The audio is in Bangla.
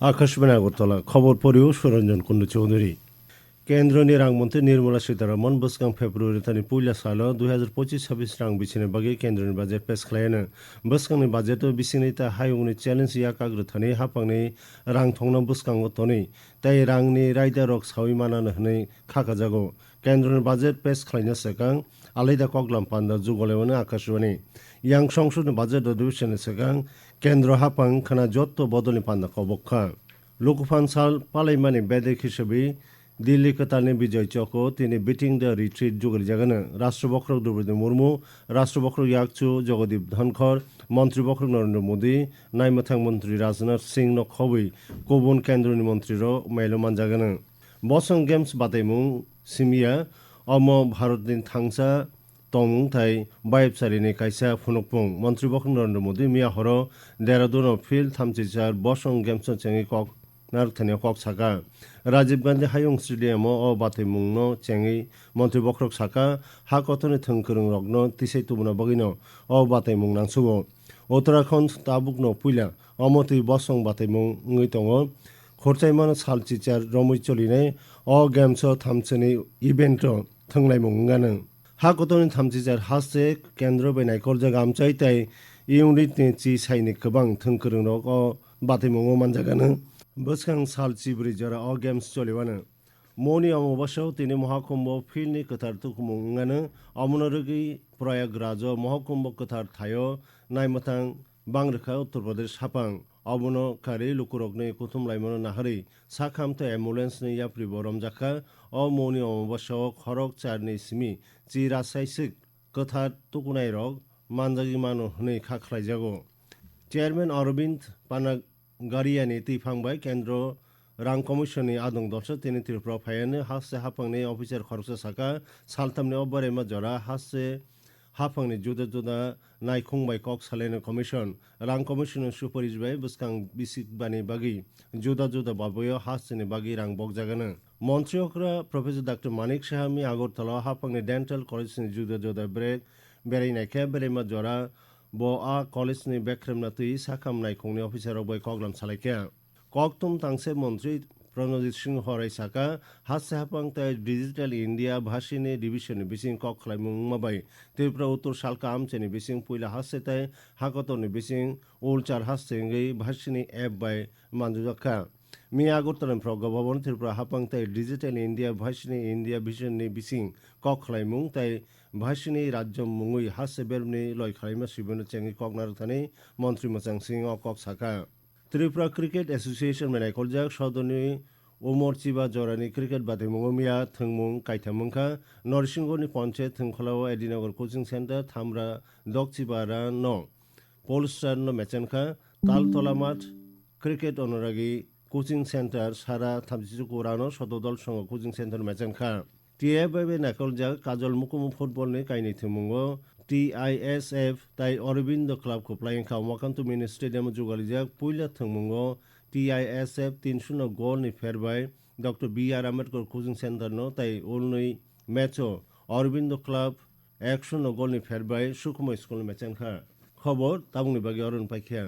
আকাশবাণী আগরতলা। খবর পরেও সুরঞ্জন কুন্ডু চৌধুরী কেন্দ্রীয় নিরাংমন্ত্রী নির্মলা সীতারমন বসগাং ফেব্রুয়ারি তানি পুইলা সাল দুই হাজার পঁচিশ ছাব্বিশ রাং বিছিনে বাকি কেন্দ্রীয় বাজেট পেশ খালায়না বসগাংনি বাজেট বিছিনে তা হায়ুনি চ্যালেঞ্জ ইয়াক আগ্রো থানি হাপাংনি রং থংনা বসগাং তনি তাই রাংনি রায়দা রক সাউই মানানো হনে খাকা জাগো। केन्द्रनि बाजेट पेश खालामनो सिगां आलादा कग्लाम पान्दा जुगलेवनो आकाशवाणी यां संसदनि बाजेट अधिवेशननि सिगां केन्द्र हापां खाना जत्त' बदलनि पान्दा कबक्का लोकपान साल पालायमानि बेदेक হিসেবে দিল্লি কাতারনি বিজয় চক তিনি বিটিং দ্য রিট্রিট যুগের জাগানে। রাষ্ট্রবক্র দ্রৌপদী মুর্মু রাষ্ট্রবক্র ইয়াকচু জগদীপ ধনখর মন্ত্রীবক্রক নরেন্দ্র মোদী, নাইমাথাং মন্ত্রী রাজনাথ সিং নখবই কবুন কেন্দ্রনি মন্ত্রীর মেলমান জাগানা। জাগানো বসং গেমস বাতাইমুং সিমিয়া অম ভারতনি থাংসা tongmung thai bayepsari kaisa, phunukpung মন্ত্রী বখন নরেন্দ্র মোদী মিয়া হর দেরাদুন ফিল থামচিচার বসং গেমস চেঙ্গি কক নারথানি কক সাকা রাজীব গান্ধী হায়ং স্টেডিয়াম ও বাতিমুং ন চেঙ্গি মন্ত্রী বক্রক সাকা হা কতনি থংকরং রগ্ন তিসাই তুমনা বগিন ও বাতিমুং নাংসুগো উত্তরাখণ্ড তাবুক ন পুইলা অমতি বসং বাতিমুং ngui tongo खर्चाइमान सालचिचार रमै चलिनाय अ गेम्स थामसनि इभेन्ट थंलाय मुंगानो हा गतनि थामचिचार हासे केन्द्र बेनायखर जों आमचाय ताय इउनिटनि चि साइनि गोबां थोंखोरों रग अ बाथैमुङाव मानजागानो बोसखां साल चिब्रि जरा अ गेम्स चलिबानो মৌনি অমাবস্যাও তিনি মহাকুম্ভ ফিল্ডনি কথার তুকুমুঙ্গানো অমনরগি প্রয়াগরাজ মহাকুম্ভ কথার থায় নাইমতাং বাংরেখা উত্তরপ্রদেশ সাপাং, অবনো, কারি, লুকুরগ্নে, কুতুম, লাইমন, নাহারি সা খামতে অ্যাম্বুলেন্স নেই ইয়াপ্রি বরম, জাখা অ মৌনি অমাবস্যা খরক চারনি, সিমি চি রাসাইসিক কথা টুকুনাই রগ, মানজাগি মানু হই খাখলাই খাখলাইজাগো চেয়ারম্যান অরবিন্দ পানাগারিয়ানি তিফাংবাই কেন্দ্র, রাং কমিশননি আদং দর্শ তিনি ত্রিপুরা ফায়ানে হাসে হাফাংনি অফিসার খরচা সাকা সালতামনি অব্বারে মা জরা হাসে હાફંગને જુદા જુદા નાયખુંગબાઈ કોક સલેન કમિશન રાંગ કમિશન સુપરિશભાઈ બુસ્કાંગ બિસિકબાની બાગી જુદા જુદા બાબુયો હાસને બાગી રાંગ બોગજાગાના মন্ত্রকরা প্রফেসর ডাক্তার মানিক সাহামি আগরতলা হাফাংনি ডেন্টাল কলেজ নি জুদা জুদা ব্রেক বেড়াই নাই কে বেড়াইমা জরা ব আ কলেজ নি বেখ্রেমনা তুই সাখাম নাই খংনি অফিসার বই কগলাম সালাইকে। কগতম তাংসে মন্ত্রী প্রণজিৎ সিংহ হরাই সাকা হাসে হাপাং তাই ডিজিটাল ইন্ডিয়া ভাষিনে ডিভিশনে বিসিং কক খলাই মুংমাবাই, ত্রিপুরা উত্তর সালকা আমচেনি বিসিং পুইলা হাসে তাই হাকতনে বিসিং ওলচার হাসেঙ্গি ভাষিনী অ্যাপ বাই মাঞ্জুজাক্ষা মিয়া আগরতলা প্রজ্ঞ ভবন, ত্রিপুরা হাপাং তাই digital India Bhashini India vision বিসিং কক খলাই মুং তাই ভাষিনী রাজ্য মুঙ্গুই হাসে বেরমনি লয় খলাইমা শিবনে চেঙ্গি কক নারথানি মন্ত্রী মচাং সিং অ কক সাকা। ত্রিপুরা ক্রিকেট এসোসিয়েশন মেলায় কলজাক সদনি ওমর চিবা, জরানি ক্রিকেট বাদে মঙ্গমিয়া থংমুং, কাইথামুংখা, নরসিংহনি পঞ্চায়েত, থংখলাও, এডিনগর কোচিং সেন্টার, থামরা, দক চিবারা ন। পোলস্টার, ন, মেচেনখা, তালতলা মাঠ, ক্রিকেট অনুরাগী কোচিং সেন্টার, সারা থামচিচু কোরানো সদদল সঙ্গে কোচিং সেন্টার, মেচেনখা। টিএ বাইবে নাকলজাক কাজল মুকুমু ফুটবল নিয়ে কাইনি থিমুঙ্গ টিআইএসএফ তাই অরবিন্দ ক্লাব খোপলাই এংখা মকান্ত মিনি স্টেডিয়াম জুগালিজাক পুইলা থংমুঙ্গো টিআইএসএফ তিন শূন্য গোল নি ফেরবাই doctor B R Ambedkar coaching centre ন, তাই ওলনই ম্যাচ অরবিন্দ ক্লাব এক শূন্য গোল নি ফেরবাই সুকুমা স্কুল ম্যাচ খবর, তাবুনি বাকি অরুণ পাইখিয়া